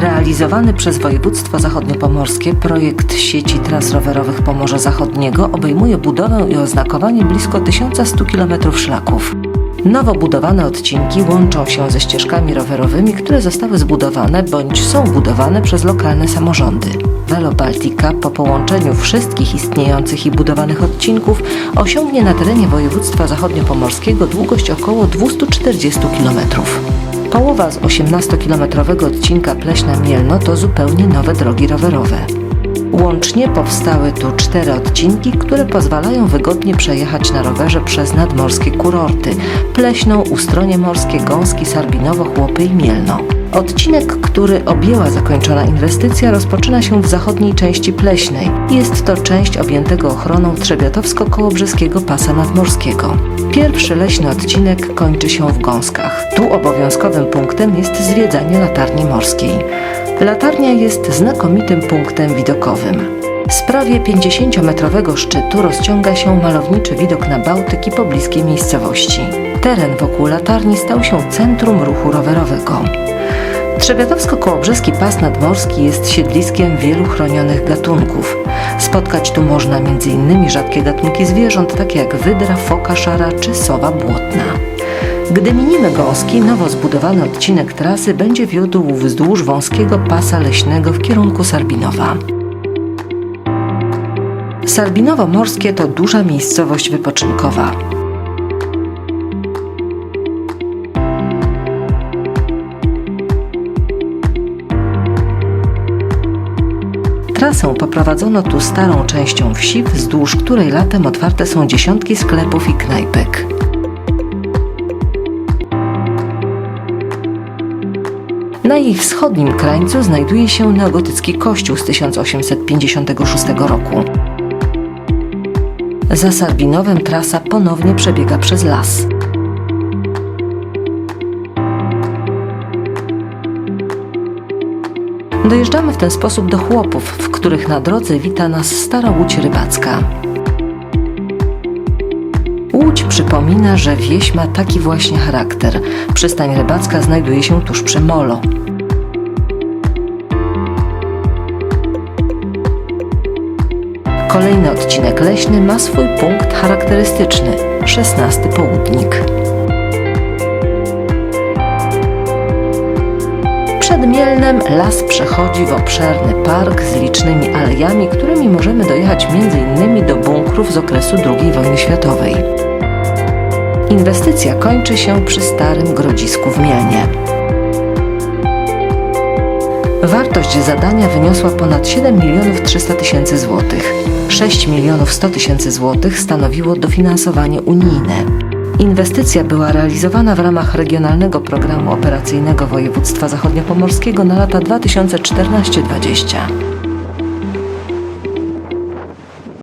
Realizowany przez województwo zachodniopomorskie projekt sieci tras rowerowych Pomorza Zachodniego obejmuje budowę i oznakowanie blisko 1100 km szlaków. Nowo budowane odcinki łączą się ze ścieżkami rowerowymi, które zostały zbudowane bądź są budowane przez lokalne samorządy. Velo Baltica po połączeniu wszystkich istniejących i budowanych odcinków osiągnie na terenie województwa zachodniopomorskiego długość około 240 km. Połowa z 18-kilometrowego odcinka Pleśna-Mielno to zupełnie nowe drogi rowerowe. Łącznie powstały tu cztery odcinki, które pozwalają wygodnie przejechać na rowerze przez nadmorskie kurorty Pleśną, Ustronie Morskie, Gąski, Sarbinowo, Chłopy i Mielno. Odcinek, który objęła zakończona inwestycja, rozpoczyna się w zachodniej części Pleśnej. Jest to część objętego ochroną Trzebiatowsko-Kołobrzeskiego Pasa Nadmorskiego. Pierwszy leśny odcinek kończy się w Gąskach. Tu obowiązkowym punktem jest zwiedzanie latarni morskiej. Latarnia jest znakomitym punktem widokowym. Z prawie 50-metrowego szczytu rozciąga się malowniczy widok na Bałtyk i pobliskie miejscowości. Teren wokół latarni stał się centrum ruchu rowerowego. Trzebiatowsko-Kołobrzeski Pas Nadmorski jest siedliskiem wielu chronionych gatunków. Spotkać tu można m.in. rzadkie gatunki zwierząt, takie jak wydra, foka szara czy sowa błotna. Gdy minimy gąski, nowo zbudowany odcinek trasy będzie wiódł wzdłuż wąskiego pasa leśnego w kierunku Sarbinowa. Sarbinowo Morskie to duża miejscowość wypoczynkowa. Trasę poprowadzono tu starą częścią wsi, wzdłuż której latem otwarte są dziesiątki sklepów i knajpek. Na jej wschodnim krańcu znajduje się neogotycki kościół z 1856 roku. Za Sarbinowem trasa ponownie przebiega przez las. Dojeżdżamy w ten sposób do chłopów, w których na drodze wita nas stara łódź rybacka. Łódź przypomina, że wieś ma taki właśnie charakter. Przystań rybacka znajduje się tuż przy molo. Kolejny odcinek leśny ma swój punkt charakterystyczny 16 południk. Przed Mielnem las przechodzi w obszerny park z licznymi alejami, którymi możemy dojechać m.in. do bunkrów z okresu II wojny światowej. Inwestycja kończy się przy starym grodzisku w Mielnie. Wartość zadania wyniosła ponad 7 milionów 300 tysięcy złotych. 6 milionów 100 tysięcy złotych stanowiło dofinansowanie unijne. Inwestycja była realizowana w ramach Regionalnego Programu Operacyjnego Województwa Zachodniopomorskiego na lata 2014-2020.